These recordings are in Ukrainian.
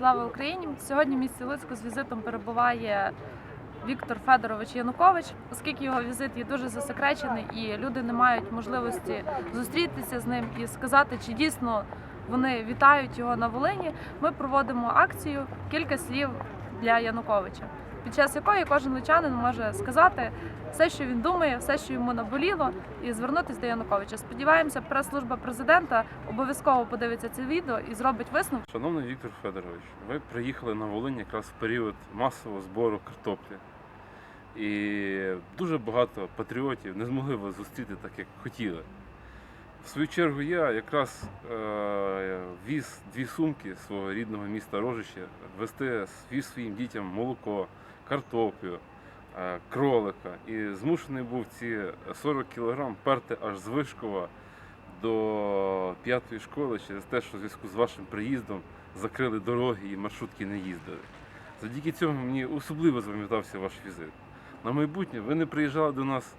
Слава Україні! Сьогодні в місті Луцьку з візитом перебуває Віктор Федорович Янукович, оскільки його візит є дуже засекречений, і люди не мають можливості зустрітися з ним і сказати, чи дійсно вони вітають його на Волині. Ми проводимо акцію кілька слів для Януковича, під час якої кожен лучанин може сказати все, що він думає, все, що йому наболіло, і звернутися до Януковича. Сподіваємося, прес-служба президента обов'язково подивиться це відео і зробить висновок. Шановний Віктор Федорович, ви приїхали на Волинь якраз в період масового збору картоплі. І дуже багато патріотів не змогли вас зустріти так, як хотіли. В свою чергу я якраз е, віз дві сумки свого рідного міста Рожище, вести віз своїм дітям молоко, картоплю, е, кролика. І змушений був ці 40 кілограм перти аж з Вишкова до п'ятої школи через те, що в зв'язку з вашим приїздом закрили дороги і маршрутки не їздили. Завдяки цьому мені особливо запам'ятався ваш візит. На майбутнє ви не приїжджали до нас,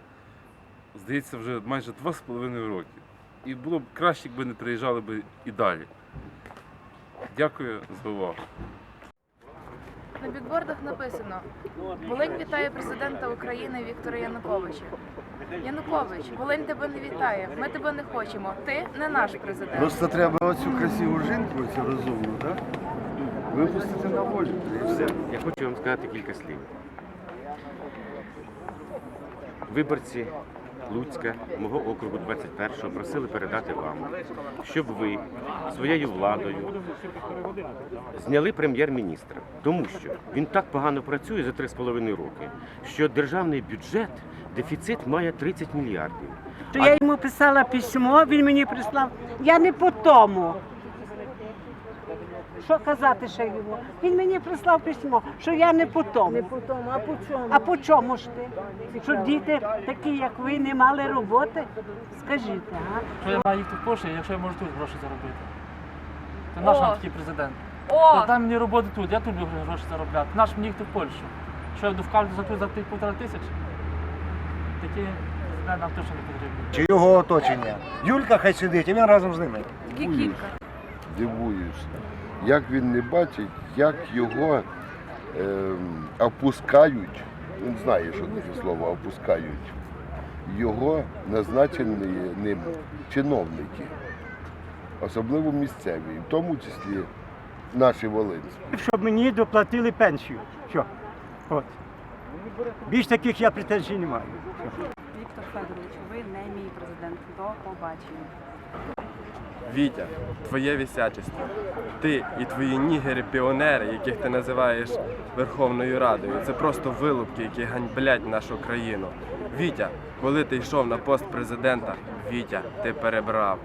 здається, вже майже два з половиною роки. І було б краще, якби не приїжджали б і далі. Дякую за увагу. На бікбордах написано Волинь вітає президента України Віктора Януковича. Янукович, Волинь тебе не вітає. Ми тебе не хочемо. Ти не наш президент. Просто треба оцю красиву жінку, цю розумну, так? Випустити на волю. І все. Я хочу вам сказати кілька слів. Виборці Луцька, мого округу 21-го просили передати вам, щоб ви своєю владою зняли прем'єр-міністра. Тому що він так погано працює за 3,5 роки, що державний бюджет дефіцит має 30 мільярдів. То я йому писала письмо, він мені прислав. Я не по тому. Що казати ще йому? Він мені прислав письмо, що я не по тому. Не по тому, а по чому? А по чому ж ти? Що діти такі, як ви, не мали роботи? Скажіть, а? Що я маю їхати в Польщу, якщо я можу тут гроші заробити? Це наш О! нам такий президент. О, Та дай мені роботи тут, я тут люблю гроші заробляти. Наш мені їхати в Польщу. Що я буду в за тут за тих півтора тисячі? Такі президент нам точно не потрібні. Чи його оточення. Юлька хай сидить, і він разом з ними. кілька. Дивуюся, як він не бачить, як його ем, опускають, він знає, що таке слово опускають, його назначені ним чиновники, особливо місцеві, в тому числі наші волинські. щоб мені доплатили пенсію. Що? От. Більш таких я претензій не маю. Віктор Федорович, ви не мій президент. До побачення. Вітя, твоє вісячество, Ти і твої нігери-піонери, яких ти називаєш Верховною Радою, це просто вилупки, які ганьблять нашу країну. Вітя, коли ти йшов на пост президента, Вітя, ти перебрав.